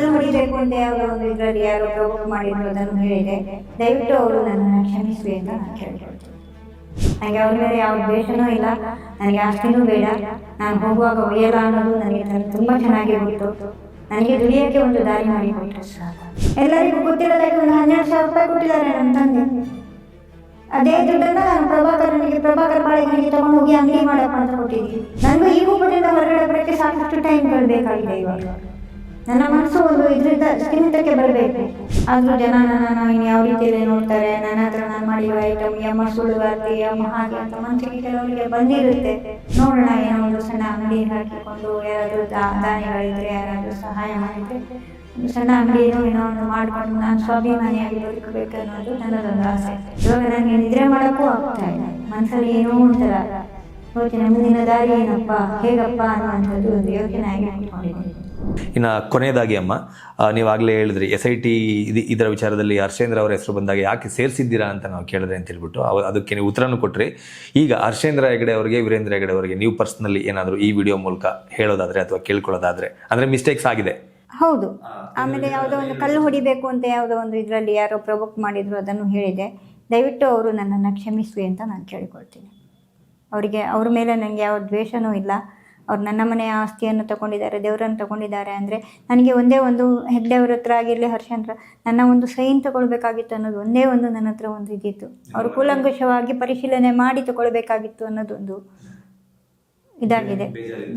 ಕಲ್ಲು ಹೊಡಿಬೇಕು ಅಂತ ಯಾವುದೋ ಒಂದು ಇದರಲ್ಲಿ ಯಾರೋ ಪ್ರವೋಕ್ ಮಾಡಿರೋದನ್ನು ಹೇಳಿದೆ. ದಯವಿಟ್ಟು ಅವರು ನನ್ನನ್ನು ಕ್ಷಮಿಸಿ ಅಂತ ನಾನು ಕೇಳ್ಕೊಳ್ತೀನಿ. ನನಗೆ ಅವ್ರ ಮೇಲೆ ಯಾವ ದ್ವೇಷನೂ ಇಲ್ಲ. ನನಗೆ ಆಸ್ತಿನೂ ಬೇಡ. ನಾನು ಹೋಗುವಾಗ ಒಯ್ಯಲ್ಲ ಅನ್ನೋದು ನನಗೆ ತುಂಬ ಚೆನ್ನಾಗಿ ಗೊತ್ತು. ನನಗೆ ದುಡಿಯೋಕ್ಕೆ ಒಂದು ದಾರಿ ಮಾಡಿ ಕೊಟ್ಟರು ಎಲ್ಲರಿಗೂ ಗೊತ್ತಿರೋದಾಗಿ ಒಂದು ಹನ್ನೆರಡು ಸಾವಿರ ರೂಪಾಯಿ ಕೊಟ್ಟಿದ್ದಾರೆ ನನ್ನ ತಂದೆ. ಅದೇ ದುಡ್ಡನ್ನ ನಾನು ಪ್ರಭಾಕರನಿಗೆ, ಪ್ರಭಾಕರ್ ಬಾಳೆಗಳಿಗೆ ತಗೊಂಡು ಹೋಗಿ ಅಂಗಡಿ ಮಾಡಪ್ಪ ಅಂತ ಕೊಟ್ಟಿದ್ದೀನಿ. ನನಗೂ ಈ ರೂಪದಿಂದ ಹೊರಗಡೆ ಬರೋಕ್ಕೆ ಸಾಕಷ್ಟು ಟೈಮ್ ಬೇಕಾಗಿದೆ ಇವಾಗ. ನನ್ನ ಮನಸ್ಸು ಒಂದು ಇದರಿಂದ ಸ್ಥಿಮಿತಕ್ಕೆ ಬರಬೇಕು. ಆದರೂ ಜನ ನನ್ನನ್ನು ಇನ್ನು ಯಾವ ರೀತಿಯಲ್ಲಿ ನೋಡ್ತಾರೆ? ನನ್ನ ಹತ್ರ ನಾನು ಮಾಡಿರೋ ಐಟಮ್ ಯಮ್ಮ ಸುಳ್ಳುಗಾರ್ತಿ ಯಮ್ಮ ಹಾಗೆ ಅಂತ ಮನಸ್ಸಿಗೆ ಕೆಲವರಿಗೆ ಬಂದಿರುತ್ತೆ. ನೋಡೋಣ, ಏನೋ ಒಂದು ಸಣ್ಣ ಅಂಗಡಿ ಹಾಕಿಕೊಂಡು ಯಾರಾದರೂ ದಾನಿಗಳಿದ್ರೆ, ಯಾರಾದರೂ ಸಹಾಯ ಮಾಡಿದ್ರೆ ಸಣ್ಣ ಅಂಗಡಿ ಏನೋ ಒಂದು ಮಾಡಿಕೊಂಡು ನಾನು ಸ್ವಾಭಿಮಾನಿಯಾಗಿ ಬದುಕಬೇಕು ಅನ್ನೋದು ನನ್ನದೊಂದು ಆಸೆ. ಇವಾಗ ನನಗೆ ನಿದ್ರೆ ಮಾಡೋಕ್ಕೂ ಆಗ್ತಾ ಇಲ್ಲ. ಮನಸ್ಸಲ್ಲಿ ಏನೋ ಒಂಥರ ಯೋಚನೆ ಮುಂದಿನ ದಾರಿ ಏನಪ್ಪ, ಹೇಗಪ್ಪ ಅನ್ನುವಂಥದ್ದು ಒಂದು ಯೋಚನೆ ಆಗಿ ಇಟ್ಕೊಂಡಿದ್ದೀನಿ ಇನ್ನು ಕೊನೆಯದಾಗಿ ಅಮ್ಮ ನೀವಾಗಲೇ ಹೇಳಿದ್ರಿ ಎಸ್ ಐ ಟಿ ಇದು ಇದರ ವಿಚಾರದಲ್ಲಿ ಹರ್ಷೇಂದ್ರ ಅವರ ಹೆಸರು ಬಂದಾಗ ಯಾಕೆ ಸೇರಿಸಿದ್ದೀರಾ ಅಂತ ನಾವು ಕೇಳಿದ್ರೆ ಅಂತ ಹೇಳ್ಬಿಟ್ಟು ಅವ ಅದಕ್ಕೆ ನೀವು ಉತ್ತರನೂ ಕೊಟ್ರಿ. ಈಗ ಹರ್ಷೇಂದ್ರ ಹೆಗಡೆ ಅವರಿಗೆ ವೀರೇಂದ್ರ ಹೆಗಡೆ ಅವರಿಗೆ ನೀವು ಪರ್ಸ್ನಲಿ ಏನಾದರೂ ಈ ವಿಡಿಯೋ ಮೂಲಕ ಹೇಳೋದಾದ್ರೆ ಅಥವಾ ಕೇಳ್ಕೊಳ್ಳೋದಾದ್ರೆ ಅಂದರೆ ಮಿಸ್ಟೇಕ್ಸ್ ಆಗಿದೆ. ಹೌದು. ಆಮೇಲೆ ಯಾವುದೋ ಒಂದು ಕಲ್ಲು ಹೊಡಿಬೇಕು ಅಂತ ಯಾವುದೋ ಒಂದು ಇದರಲ್ಲಿ ಯಾರೋ ಪ್ರವೋಕ್ ಮಾಡಿದ್ರು ಅದನ್ನು ಹೇಳಿದೆ. ದಯವಿಟ್ಟು ಅವರು ನನ್ನನ್ನು ಕ್ಷಮಿಸಿ ಅಂತ ನಾನು ಕೇಳಿಕೊಳ್ತೀನಿ. ಅವರಿಗೆ ಅವ್ರ ಮೇಲೆ ನನಗೆ ಯಾವ ದ್ವೇಷನೂ ಇಲ್ಲ. ಅವ್ರು ನನ್ನ ಮನೆಯ ಆಸ್ತಿಯನ್ನು ತಗೊಂಡಿದ್ದಾರೆ ದೇವರನ್ನು ತಗೊಂಡಿದ್ದಾರೆ ಅಂದರೆ ನನಗೆ ಒಂದೇ ಒಂದು ಹೆಗ್ಡೆ ಅವ್ರ ಹತ್ರ ಆಗಿರಲಿ ಹರ್ಷಂದ್ರ ನನ್ನ ಒಂದು ಸೈನ್ ತಗೊಳ್ಬೇಕಾಗಿತ್ತು ಅನ್ನೋದು ಒಂದೇ ಒಂದು ನನ್ನ ಹತ್ರ ಒಂದು ಇದ್ದಿತ್ತು ಅವರು ಕೂಲಂಕುಷವಾಗಿ ಪರಿಶೀಲನೆ ಮಾಡಿ ತಗೊಳ್ಬೇಕಾಗಿತ್ತು ಅನ್ನೋದೊಂದು ಇದಾಗಿದೆ.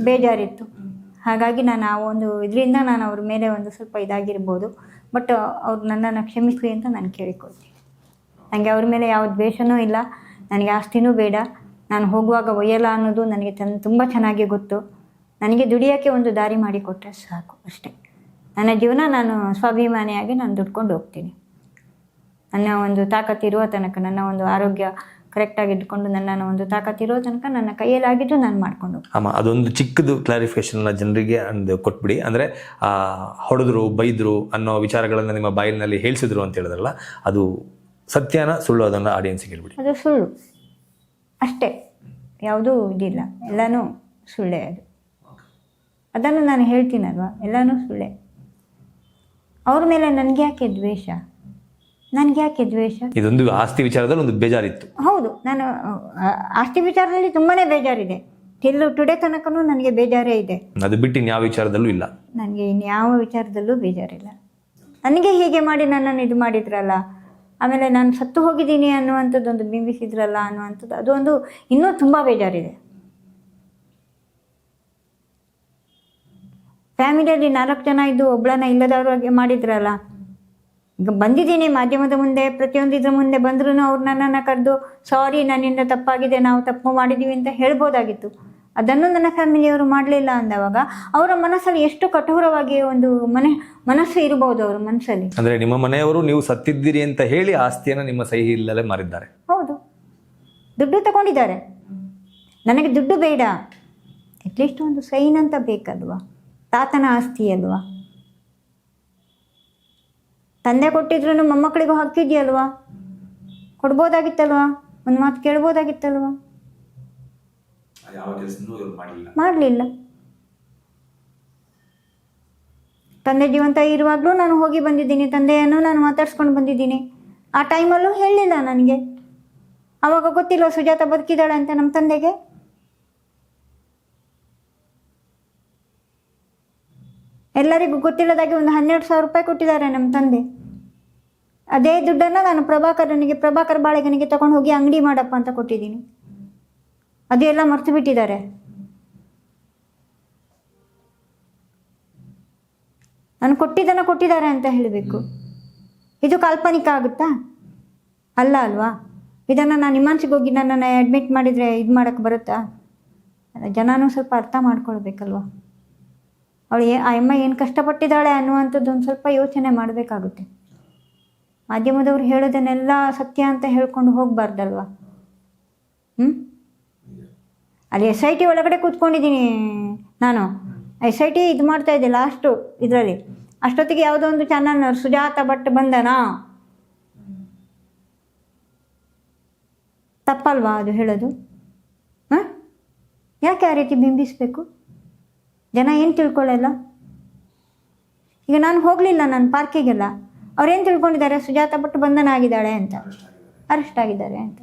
ಬೇಜಾರಿತ್ತು. ಹಾಗಾಗಿ ನಾನು ಆ ಒಂದು ಇದರಿಂದ ನಾನು ಅವ್ರ ಮೇಲೆ ಒಂದು ಸ್ವಲ್ಪ ಇದಾಗಿರ್ಬೋದು. ಬಟ್ ಅವ್ರು ನನ್ನನ್ನು ಕ್ಷಮಿಸಲಿ ಅಂತ ನಾನು ಕೇಳಿಕೊಳ್ತೀನಿ. ನನಗೆ ಅವ್ರ ಮೇಲೆ ಯಾವ ದ್ವೇಷನೂ ಇಲ್ಲ ನನಗೆ ಆಸ್ತಿನೂ ಬೇಡ. ನಾನು ಹೋಗುವಾಗ ಒಯ್ಯಲ್ಲ ಅನ್ನೋದು ನನಗೆ ತನ್ ತುಂಬ ಚೆನ್ನಾಗಿ ಗೊತ್ತು. ನನಗೆ ದುಡಿಯೋಕ್ಕೆ ಒಂದು ದಾರಿ ಮಾಡಿಕೊಟ್ಟರೆ ಸಾಕು ಅಷ್ಟೇ. ನನ್ನ ಜೀವನ ನಾನು ಸ್ವಾಭಿಮಾನಿಯಾಗಿ ನಾನು ದುಡ್ಕೊಂಡು ಹೋಗ್ತೀನಿ. ನನ್ನ ಒಂದು ತಾಕತ್ತಿರುವ ತನಕ ನನ್ನ ಒಂದು ಆರೋಗ್ಯ ಕರೆಕ್ಟಾಗಿ ಇಟ್ಕೊಂಡು ನನ್ನ ಒಂದು ತಾಕತ್ತಿರೋ ತನಕ ನನ್ನ ಕೈಯಲ್ಲಾಗಿದ್ದು ನಾನು ಮಾಡ್ಕೊಂಡು ಹೋಗ್ತೀನಿ. ಆಮ ಅದೊಂದು ಚಿಕ್ಕದು ಕ್ಲಾರಿಫಿಕೇಶನ್ನ ಜನರಿಗೆ ಒಂದು ಕೊಟ್ಬಿಡಿ. ಅಂದರೆ ಹೊಡೆದ್ರು ಬೈದರು ಅನ್ನೋ ವಿಚಾರಗಳನ್ನು ನಿಮ್ಮ ಬಾಯಿನಲ್ಲಿ ಹೇಳಿಸಿದ್ರು ಅಂತ ಹೇಳಿದ್ರಲ್ಲ ಅದು ಸತ್ಯನ ಸುಳ್ಳು ಅದನ್ನು ಆಡಿಯನ್ಸಿಗೆ ಹೇಳ್ಬಿಡಿ. ಅದು ಸುಳ್ಳು. ಅಷ್ಟೇ. ಯಾವುದೂ ಇದಿಲ್ಲ. ಎಲ್ಲನೂ ಸುಳ್ಳೆ ಅದು. ಅದನ್ನು ನಾನು ಹೇಳ್ತೀನಲ್ವ? ಎಲ್ಲನೂ ಸುಳ್ಳೆ. ಅವ್ರ ಮೇಲೆ ನನಗೆ ಯಾಕೆ ದ್ವೇಷ? ನನಗೆ ಯಾಕೆ ದ್ವೇಷ? ಇದೊಂದು ಆಸ್ತಿ ವಿಚಾರದಲ್ಲಿ ಒಂದು ಬೇಜಾರಿತ್ತು. ಹೌದು. ನಾನು ಆಸ್ತಿ ವಿಚಾರದಲ್ಲಿ ತುಂಬಾನೇ ಬೇಜಾರಿದೆ. ಟಿಲ್ಲು ಟುಡೇ ತನಕನೂ ನನಗೆ ಬೇಜಾರೇ ಇದೆ. ಅದು ಬಿಟ್ಟು ಇನ್ಯಾವ ವಿಚಾರದಲ್ಲೂ ಇಲ್ಲ. ನನಗೆ ಇನ್ಯಾವ ವಿಚಾರದಲ್ಲೂ ಬೇಜಾರಿಲ್ಲ. ನನಗೆ ಹೀಗೆ ಮಾಡಿ ನನ್ನನ್ನು ಇದು ಮಾಡಿದ್ರಲ್ಲ? ಆಮೇಲೆ ನಾನು ಸತ್ತು ಹೋಗಿದ್ದೀನಿ ಅನ್ನುವಂಥದ್ದೊಂದು ಬಿಂಬಿಸಿದ್ರಲ್ಲ ಅನ್ನುವಂಥದ್ದು ಅದೊಂದು ಇನ್ನೂ ತುಂಬ ಬೇಜಾರಿದೆ. ಫ್ಯಾಮಿಲಿಯಲ್ಲಿ ನಾಲ್ಕು ಜನ ಇದ್ದು ಒಬ್ಬಳನ್ನ ಇಲ್ಲದವ್ರಿಗೆ ಮಾಡಿದ್ರಲ್ಲ, ಈಗ ಬಂದಿದ್ದೀನಿ ಮಾಧ್ಯಮದ ಮುಂದೆ, ಪ್ರತಿಯೊಂದು ಇದ್ರ ಮುಂದೆ ಬಂದ್ರೂ ಅವ್ರು ನನ್ನನ್ನು ಕರೆದು, ಸಾರಿ ನನ್ನಿಂದ ತಪ್ಪಾಗಿದೆ, ನಾವು ತಪ್ಪು ಮಾಡಿದ್ದೀವಿ ಅಂತ ಹೇಳ್ಬೋದಾಗಿತ್ತು. ಅದನ್ನು ನನ್ನ ಫ್ಯಾಮಿಲಿಯವರು ಮಾಡಲಿಲ್ಲ ಅಂದವಾಗ ಅವರ ಮನಸ್ಸಲ್ಲಿ ಎಷ್ಟು ಕಠೋರವಾಗಿ ಒಂದು ಮನೆ ಮನಸ್ಸು ಇರಬಹುದು ಅವರ ಮನಸ್ಸಲ್ಲಿ. ಅಂದ್ರೆ ನಿಮ್ಮ ಮನೆಯವರು ನೀವು ಸತ್ತಿದ್ದೀರಿ ಅಂತ ಹೇಳಿ ಆಸ್ತಿಯನ್ನು ನಿಮ್ಮ ಸಹಿ ಇಲ್ಲದೆ ಮಾರಿದ್ದಾರೆ. ಹೌದು. ದುಡ್ಡು ತಗೊಂಡಿದ್ದಾರೆ. ನನಗೆ ದುಡ್ಡು ಬೇಡ. ಅಟ್ಲೀಸ್ಟ್ ಒಂದು ಸೈನ್ ಅಂತ ಬೇಕಲ್ವಾ? ತಾತನ ಆಸ್ತಿ ಅಲ್ವಾ? ತಂದೆ ಕೊಟ್ಟಿದ್ರು ಮೊಮ್ಮಕ್ಕಳಿಗೂ ಹಕ್ಕಿದೆಯಲ್ವಾ? ಕೊಡ್ಬೋದಾಗಿತ್ತಲ್ವಾ? ಒಂದು ಮಾತು ಕೇಳ್ಬೋದಾಗಿತ್ತಲ್ವಾ? ಮಾಡಲಿಲ್ಲ. ತಂದೆ ಜೀವಂತ ಇರುವಾಗಲೂ ನಾನು ಹೋಗಿ ಬಂದಿದ್ದೀನಿ. ತಂದೆಯನ್ನು ನಾನು ಮಾತಾಡ್ಸ್ಕೊಂಡು ಬಂದಿದ್ದೀನಿ. ಆ ಟೈಮಲ್ಲೂ ಹೇಳಲಿಲ್ಲ ನನಗೆ. ಆವಾಗ ಗೊತ್ತಿಲ್ಲ ಸುಜಾತ ಬದುಕಿದ್ದಾಳೆ ಅಂತ ನಮ್ಮ ತಂದೆಗೆ. ಎಲ್ಲರಿಗೂ ಗೊತ್ತಿಲ್ಲದಾಗಿ ಒಂದು ಹನ್ನೆರಡು ಸಾವಿರ ರೂಪಾಯಿ ಕೊಟ್ಟಿದ್ದಾರೆ ನಮ್ಮ ತಂದೆ. ಅದೇ ದುಡ್ಡನ್ನು ನಾನು ಪ್ರಭಾಕರನಿಗೆ ಪ್ರಭಾಕರ್ ಬಾಳೆಗನಿಗೆ ತಗೊಂಡು ಹೋಗಿ ಅಂಗಡಿ ಮಾಡಪ್ಪ ಅಂತ ಕೊಟ್ಟಿದ್ದೀನಿ. ಅದು ಎಲ್ಲ ಮರ್ತು ಬಿಟ್ಟಿದ್ದಾರೆ. ನಾನು ಕೊಟ್ಟಿದ್ದನ್ನು ಕೊಟ್ಟಿದ್ದಾರೆ ಅಂತ ಹೇಳಬೇಕು. ಇದು ಕಾಲ್ಪನಿಕ ಆಗುತ್ತಾ? ಅಲ್ಲ ಅಲ್ವಾ? ಇದನ್ನು ನಾನು ನಿಮಾನ್ಸಿಗೆ ಹೋಗಿ ನನ್ನನ್ನು ಅಡ್ಮಿಟ್ ಮಾಡಿದರೆ ಇದು ಮಾಡೋಕ್ಕೆ ಬರುತ್ತಾ? ಜನನೂ ಸ್ವಲ್ಪ ಅರ್ಥ ಮಾಡ್ಕೊಳ್ಬೇಕಲ್ವಾ? ಅವಳು ಏ ಆ ಅಮ್ಮ ಏನು ಕಷ್ಟಪಟ್ಟಿದ್ದಾಳೆ ಅನ್ನುವಂಥದ್ದು ಒಂದು ಸ್ವಲ್ಪ ಯೋಚನೆ ಮಾಡಬೇಕಾಗುತ್ತೆ. ಮಾಧ್ಯಮದವ್ರು ಹೇಳೋದನ್ನೆಲ್ಲ ಸತ್ಯ ಅಂತ ಹೇಳ್ಕೊಂಡು ಹೋಗಬಾರ್ದಲ್ವಾ? ಹ್ಞೂ ಅಲ್ಲಿ ಎಸ್ ಐ ಟಿ ಒಳಗಡೆ ಕೂತ್ಕೊಂಡಿದ್ದೀನಿ ನಾನು. ಎಸ್ ಐ ಟಿ ಇದು ಮಾಡ್ತಾ ಇದ್ದೆ ಲಾಸ್ಟು ಇದರಲ್ಲಿ. ಅಷ್ಟೊತ್ತಿಗೆ ಯಾವುದೋ ಒಂದು ಚಾನಲ್ ಸುಜಾತ ಭಟ್ ಬಂದನಾ? ತಪ್ಪಲ್ವಾ ಅದು ಹೇಳೋದು? ಹಾಂ? ಯಾಕೆ ಆ ರೀತಿ ಬಿಂಬಿಸಬೇಕು? ಜನ ಏನು ತಿಳ್ಕೊಳ್ಳಲ್ಲ? ಈಗ ನಾನು ಹೋಗಲಿಲ್ಲ ನಾನು ಪಾರ್ಕಿಗೆಲ್ಲ ಅವ್ರೇನು ತಿಳ್ಕೊಂಡಿದ್ದಾರೆ? ಸುಜಾತ ಭಟ್ ಬಂಧನ ಆಗಿದ್ದಾಳೆ ಅಂತ. ಅರೆಸ್ಟ್ ಆಗಿದ್ದಾರೆ ಅಂತ.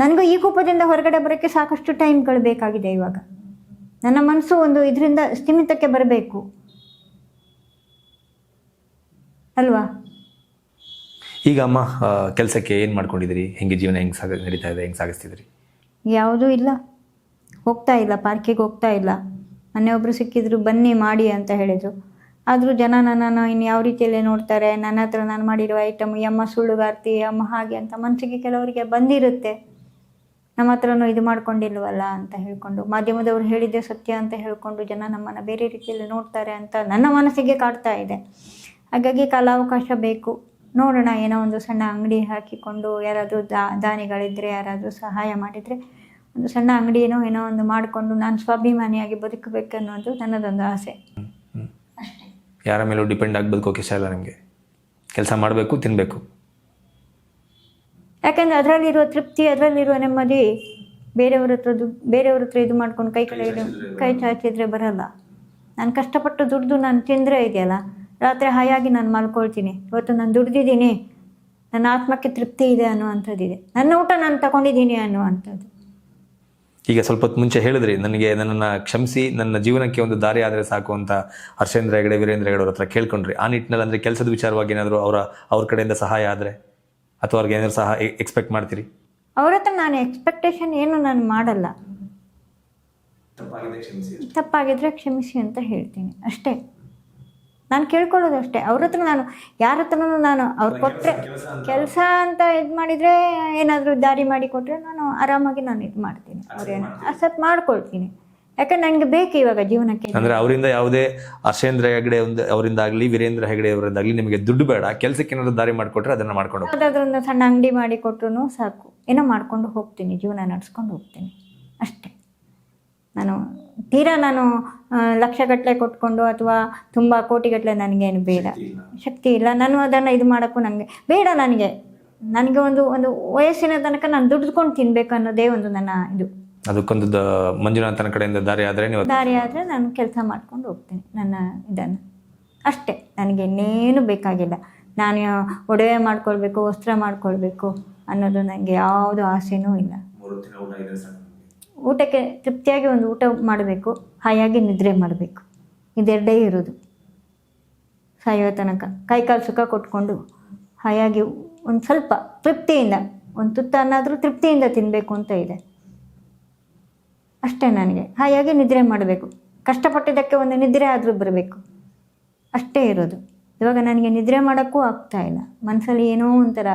ನನಗೂ ಈ ಕೂಪದಿಂದ ಹೊರಗಡೆ ಬರೋಕ್ಕೆ ಸಾಕಷ್ಟು ಟೈಮ್ಗಳು ಬೇಕಾಗಿದೆ ಇವಾಗ. ನನ್ನ ಮನಸ್ಸು ಒಂದು ಇದರಿಂದ ಸ್ಥಿಮಿತಕ್ಕೆ ಬರಬೇಕು. ಅಲ್ವಾ? ಈಗ ಅಮ್ಮ ಕೆಲಸಕ್ಕೆ ಏನು ಮಾಡ್ಕೊಂಡಿದ್ದೀರಿ? ಹೆಂಗೆ ಜೀವನ ಹೆಂಗೆ ಸಾಗ ನಡೀತಾ ಇದೆ ಹೆಂಗೆ ಸಾಗಿಸ್ತಿದ್ರಿ ಯಾವುದೂ ಇಲ್ಲ. ಹೋಗ್ತಾ ಇಲ್ಲ ಪಾರ್ಕಿಗೆ ಹೋಗ್ತಾ ಇಲ್ಲ. ಮೊನ್ನೆ ಒಬ್ಬರು ಸಿಕ್ಕಿದ್ರು ಬನ್ನಿ ಮಾಡಿ ಅಂತ ಹೇಳಿದರು. ಆದರೂ ಜನ ನನ್ನನ್ನು ಇನ್ನು ಯಾವ ರೀತಿಯಲ್ಲಿ ನೋಡ್ತಾರೆ? ನನ್ನ ಹತ್ರ ನಾನು ಮಾಡಿರುವ ಐಟಮ್ ಈ ಅಮ್ಮ ಸುಳ್ಳುಗಾರ್ತಿ ಅಮ್ಮ ಹಾಗೆ ಅಂತ ಮನಸ್ಸಿಗೆ ಕೆಲವರಿಗೆ ಬಂದಿರುತ್ತೆ. ನಮ್ಮ ಹತ್ರನೂ ಇದು ಮಾಡ್ಕೊಂಡಿಲ್ವಲ್ಲ ಅಂತ ಹೇಳ್ಕೊಂಡು, ಮಾಧ್ಯಮದವರು ಹೇಳಿದ್ದೆ ಸತ್ಯ ಅಂತ ಹೇಳ್ಕೊಂಡು ಜನ ನಮ್ಮನ್ನು ಬೇರೆ ರೀತಿಯಲ್ಲಿ ನೋಡ್ತಾರೆ ಅಂತ ನನ್ನ ಮನಸ್ಸಿಗೆ ಕಾಡ್ತಾ ಇದೆ. ಹಾಗಾಗಿ ಕಾಲಾವಕಾಶ ಬೇಕು. ನೋಡೋಣ, ಏನೋ ಒಂದು ಸಣ್ಣ ಅಂಗಡಿ ಹಾಕಿಕೊಂಡು ಯಾರಾದರೂ ದಾ ದಾನಿಗಳಿದ್ದರೆ ಯಾರಾದರೂ ಸಹಾಯ ಮಾಡಿದರೆ ಒಂದು ಸಣ್ಣ ಅಂಗಡಿಯೇನೋ ಏನೋ ಒಂದು ಮಾಡಿಕೊಂಡು ನಾನು ಸ್ವಾಭಿಮಾನಿಯಾಗಿ ಬದುಕಬೇಕು ಅನ್ನೋದು ನನ್ನದೊಂದು ಆಸೆ. ಯಾರ ಮೇಲೂ ಡಿಪೆಂಡ್ ಆಗಬೇಕು ಕೆಲಸ ಇಲ್ಲ ನಿಮಗೆ. ಕೆಲಸ ಮಾಡಬೇಕು ತಿನ್ನಬೇಕು ಯಾಕೆಂದರೆ ಅದರಲ್ಲಿರುವ ತೃಪ್ತಿ ಅದರಲ್ಲಿರುವ ನೆಮ್ಮದಿ ಬೇರೆಯವ್ರ ಹತ್ರ ದುಡ್ಡು ಬೇರೆಯವ್ರ ಹತ್ರ ಇದು ಮಾಡ್ಕೊಂಡು ಕೈ ಕಡೆ ಕೈ ಚಾಚಿದ್ರೆ ಬರಲ್ಲ. ನಾನು ಕಷ್ಟಪಟ್ಟು ದುಡ್ದು ನಾನು ತಿಂದರೆ ಇದೆಯಲ್ಲ ರಾತ್ರಿ ಹಾಯಾಗಿ ನಾನು ಮಲ್ಕೊಳ್ತೀನಿ. ಇವತ್ತು ನಾನು ದುಡ್ದಿದ್ದೀನಿ ನನ್ನ ಆತ್ಮಕ್ಕೆ ತೃಪ್ತಿ ಇದೆ ಅನ್ನುವಂಥದ್ದಿದೆ. ನನ್ನ ಊಟ ನಾನು ತಗೊಂಡಿದ್ದೀನಿ ಅನ್ನುವಂಥದ್ದು. ಈಗ ಸ್ವಲ್ಪ ಹೊತ್ತು ಮುಂಚೆ ಹೇಳಿದ್ರಿ ನನಗೆ ನನ್ನನ್ನು ಕ್ಷಮಿಸಿ ನನ್ನ ಜೀವನಕ್ಕೆ ಒಂದು ದಾರಿ ಆದರೆ ಸಾಕು ಅಂತ ಹರ್ಷೇಂದ್ರ ಹೆಗಡೆ ವೀರೇಂದ್ರ ಹೆಗಡೆ ಅವ್ರ ಹತ್ರ ಕೇಳ್ಕೊಂಡ್ರಿ. ಆ ನಿಟ್ಟಿನಲ್ಲಿ ಅಂದರೆ ಕೆಲಸದ ವಿಚಾರವಾಗಿ ಏನಾದರೂ ಅವರ ಅವ್ರ ಕಡೆಯಿಂದ ಸಹಾಯ ಆದರೆ? ಅಥವಾ ಅವ್ರಿಗೆ ಏನಾದ್ರು ಸಹ ಎಕ್ಸ್ಪೆಕ್ಟ್ ಮಾಡ್ತೀರಿ? ಅವ್ರ ಹತ್ರ ನಾನು ಎಕ್ಸ್ಪೆಕ್ಟೇಷನ್ ಏನು ನಾನು ಮಾಡಲ್ಲ. ತಪ್ಪಾಗಿದ್ರೆ ಕ್ಷಮಿಸಿ ಅಂತ ಹೇಳ್ತೀನಿ ಅಷ್ಟೇ. ನಾನು ಕೇಳ್ಕೊಳ್ಳೋದು ಅಷ್ಟೇ. ಅವ್ರ ಹತ್ರ ನಾನು ಯಾರ ಹತ್ರನೂ ನಾನು ಅವ್ರು ಕೊಟ್ಟರೆ ಕೆಲಸ ಅಂತ ಇದು ಮಾಡಿದರೆ ಏನಾದರೂ ದಾರಿ ಮಾಡಿ ಕೊಟ್ಟರೆ ನಾನು ಆರಾಮಾಗಿ ನಾನು ಇದು ಮಾಡ್ತೀನಿ. ಅವ್ರೇನು ಅಸೆಪ್ಟ್ ಮಾಡ್ಕೊಳ್ತೀನಿ. ಯಾಕಂದ್ರೆ ನನಗೆ ಬೇಕು ಇವಾಗ ಜೀವನಕ್ಕೆ. ಅಂದ್ರೆ ಅವರಿಂದ ಯಾವುದೇ ಹರ್ಷೇಂದ್ರ ಹೆಗಡೆ ಒಂದು ಅವರಿಂದ ಆಗಲಿ ವೀರೇಂದ್ರ ಹೆಗಡೆ ಅವರಿಂದಾಗಲಿ ನಿಮಗೆ ದುಡ್ಡು ಬೇಡ. ಕೆಲಸಕ್ಕೆ ಏನಾದ್ರು ದಾರಿ ಮಾಡಿಕೊಟ್ರೆ ಅದನ್ನ ಮಾಡ್ಕೊಂಡು ಒಂದು ಸಣ್ಣ ಅಂಗಡಿ ಮಾಡಿ ಕೊಟ್ಟರು ಸಾಕು. ಏನೋ ಮಾಡ್ಕೊಂಡು ಹೋಗ್ತೀನಿ ಜೀವನ ನಡ್ಸ್ಕೊಂಡು ಹೋಗ್ತೀನಿ. ಅಷ್ಟೇ. ನಾನು ತೀರಾ ನಾನು ಆ, ಲಕ್ಷಗಟ್ಟಲೆ ಕೊಟ್ಕೊಂಡು ಅಥವಾ ತುಂಬ ಕೋಟಿಗಟ್ಟಲೆ ನನಗೇನು ಬೇಡ. ಶಕ್ತಿ ಇಲ್ಲ. ನಾನು ಅದನ್ನು ಇದು ಮಾಡೋಕ್ಕೂ ನನಗೆ ಬೇಡ ನನಗೆ. ನನಗೆ ಒಂದು ಒಂದು ವಯಸ್ಸಿನ ತನಕ ನಾನು ದುಡ್ದುಕೊಂಡು ತಿನ್ಬೇಕು ಅನ್ನೋದೇ ಒಂದು ನನ್ನ ಇದು. ಅದಕ್ಕೊಂದು ದ- ಮಂಜುನಾಥನ ಕಡೆಯಿಂದ ದಾರಿ ಆದರೆ ನೀವು ದಾರಿ ಆದರೆ ನಾನು ಕೆಲಸ ಮಾಡ್ಕೊಂಡು ಹೋಗ್ತೀನಿ ನನ್ನ ಇದನ್ನು. ಅಷ್ಟೇ ನನಗೆ ಇನ್ನೇನು ಬೇಕಾಗಿಲ್ಲ. ನಾನು ಒಡವೆ ಮಾಡ್ಕೊಳ್ಬೇಕು ವಸ್ತ್ರ ಮಾಡ್ಕೊಳ್ಬೇಕು ಅನ್ನೋದು ನನಗೆ ಯಾವುದು ಆಸೆನೂ ಇಲ್ಲ. ಊಟಕ್ಕೆ ತೃಪ್ತಿಯಾಗಿ ಒಂದು ಊಟ ಮಾಡಬೇಕು ಹಾಯಾಗಿ ನಿದ್ರೆ ಮಾಡಬೇಕು. ಇದೆರಡೇ ಇರೋದು. ಸಾಯೋ ತನಕ. ಕೈಕಾಲು ಸುಖ ಕೊಟ್ಕೊಂಡು ಹಾಯಾಗಿ ಒಂದು ಸ್ವಲ್ಪ ತೃಪ್ತಿಯಿಂದ ಒಂದು ತುತ್ತ ಅನ್ನಾದರೂ ತೃಪ್ತಿಯಿಂದ ತಿನ್ನಬೇಕು ಅಂತ ಇದೆ. ಅಷ್ಟೇ ನನಗೆ. ಹಾಗಾಗಿ ನಿದ್ರೆ ಮಾಡಬೇಕು. ಕಷ್ಟಪಟ್ಟಿದ್ದಕ್ಕೆ ಒಂದು ನಿದ್ರೆ ಆದರೂ ಬರಬೇಕು. ಅಷ್ಟೇ ಇರೋದು. ಇವಾಗ ನನಗೆ ನಿದ್ರೆ ಮಾಡೋಕ್ಕೂ ಆಗ್ತಾ ಇಲ್ಲ. ಮನಸ್ಸಲ್ಲಿ ಏನೋ ಒಂಥರ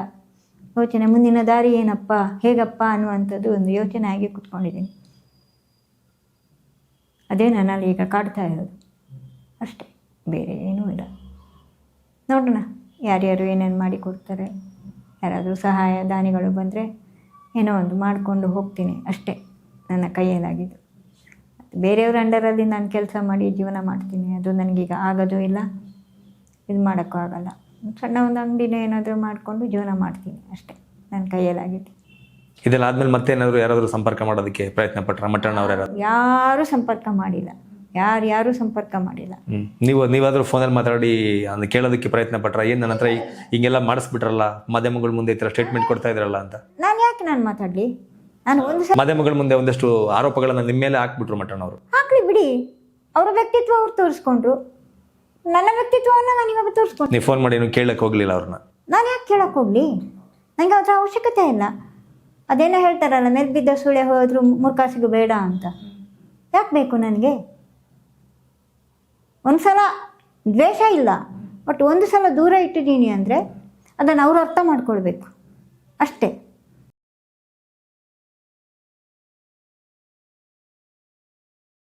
ಯೋಚನೆ, ಮುಂದಿನ ದಾರಿ ಏನಪ್ಪ, ಹೇಗಪ್ಪ ಅನ್ನುವಂಥದ್ದು ಒಂದು ಯೋಚನೆ ಆಗಿ ಕೂತ್ಕೊಂಡಿದ್ದೀನಿ. ಅದೇ ನನ್ನಲ್ಲಿ ಈಗ ಕಾಡ್ತಾ ಇರೋದು. ಅಷ್ಟೇ. ಬೇರೆ ಏನೂ ಇಲ್ಲ. ನೋಡೋಣ. ಯಾರ್ಯಾರು ಏನೇನು ಮಾಡಿ ಕೊಡ್ತಾರೆ. ಯಾರಾದರೂ ಸಹಾಯ ದಾನಿಗಳು ಬಂದರೆ ಏನೋ ಒಂದು ಮಾಡಿಕೊಂಡು ಹೋಗ್ತೀನಿ. ಅಷ್ಟೇ. ನನ್ನ ಕೈಯಲ್ಲಾಗಿದ್ದು ಬೇರೆಯವ್ರ ಅಂಡರಲ್ಲಿ ನಾನು ಕೆಲಸ ಮಾಡಿ ಜೀವನ ಮಾಡ್ತೀನಿ. ಅದು ನನಗೀಗ ಆಗೋದು ಇಲ್ಲ. ಇದು ಮಾಡೋಕ್ಕೂ ಆಗಲ್ಲ. ಸಣ್ಣ ಒಂದು ಅಂಗಡಿನೇ ಏನಾದರೂ ಮಾಡಿಕೊಂಡು ಜೀವನ ಮಾಡ್ತೀನಿ ಅಷ್ಟೇ. ನನ್ನ ಕೈಯಲ್ಲಾಗಿದ್ದು ಇದೆಲ್ಲ ಆದಮೇಲೆ ಮತ್ತೆ ಏನಾದರೂ ಯಾರಾದರೂ ಸಂಪರ್ಕ ಮಾಡೋದಕ್ಕೆ ಪ್ರಯತ್ನ ಪಟ್ಟರೆ ಮಟ್ಟಣ್ಣವ್ರು ಯಾರು ಯಾರಾದ್ರು? ಯಾರೂ ಸಂಪರ್ಕ ಮಾಡಿಲ್ಲ. ಯಾರು ಯಾರೂ ಸಂಪರ್ಕ ಮಾಡಿಲ್ಲ. ನೀವು ನೀವಾದರೂ ಫೋನಲ್ಲಿ ಮಾತಾಡಿ ಅಂದ್ರೆ ಕೇಳೋದಕ್ಕೆ ಪ್ರಯತ್ನ ಪಟ್ರ? ಏನು ನನ್ನ ಹತ್ರ ಹಿಂಗೆಲ್ಲ ಮಾಡಿಸ್ಬಿಟ್ರಲ್ಲ ಮಾಧ್ಯಮಗಳ ಮುಂದೆ ಈ ಥರ ಸ್ಟೇಟ್ಮೆಂಟ್ ಕೊಡ್ತಾ ಇದ್ರಲ್ಲ ಅಂತ? ನಾನು ಯಾಕೆ ನಾನು ಮಾತಾಡಲಿ? ನಾನು ಒಂದು ಸಲ ಮಾಧ್ಯಮಗಳ ಮುಂದೆ ಒಂದಷ್ಟು ಆರೋಪಗಳನ್ನು ನಿಮ್ಮ ಮೇಲೆ ಹಾಕ್ಬಿಟ್ರು ಮಟ್ಟಣ್ಣ ಅವರು. ಹಾಕ್ಲಿ ಬಿಡಿ. ಅವರ ವ್ಯಕ್ತಿತ್ವ ಅವ್ರು ತೋರಿಸ್ಕೊಂಡ್ರು. ನನ್ನ ವ್ಯಕ್ತಿತ್ವವನ್ನು ನಾನು ಇವಾಗ ತೋರಿಸ್ಕೊಂಡು ನೀವು ಫೋನ್ ಮಾಡಿ ಏನು ಕೇಳಕ್ಕೆ ಹೋಗ್ಲಿಲ್ಲ ಅವ್ರನ್ನ. ನಾನು ಯಾಕೆ ಕೇಳಕ್ಕೆ ಹೋಗ್ಲಿ? ನನಗೆ ಅದರ ಅವಶ್ಯಕತೆ ಇಲ್ಲ. ಅದೇನೋ ಹೇಳ್ತಾರಲ್ಲ ಮೆಲ್ಬಿದ್ದ ಸುಳೆ ಹೋದ್ರು ಮುರ್ಕಾಸಿಗೂ ಬೇಡ ಅಂತ. ಯಾಕೆ ಬೇಕು ನನಗೆ? ಒಂದು ಸಲ ದ್ವೇಷ ಇಲ್ಲ. ಬಟ್ ಒಂದು ಸಲ ದೂರ ಇಟ್ಟಿದ್ದೀನಿ ಅಂದರೆ ಅದನ್ನು ಅವರು ಅರ್ಥ ಮಾಡ್ಕೊಳ್ಬೇಕು. ಅಷ್ಟೇ.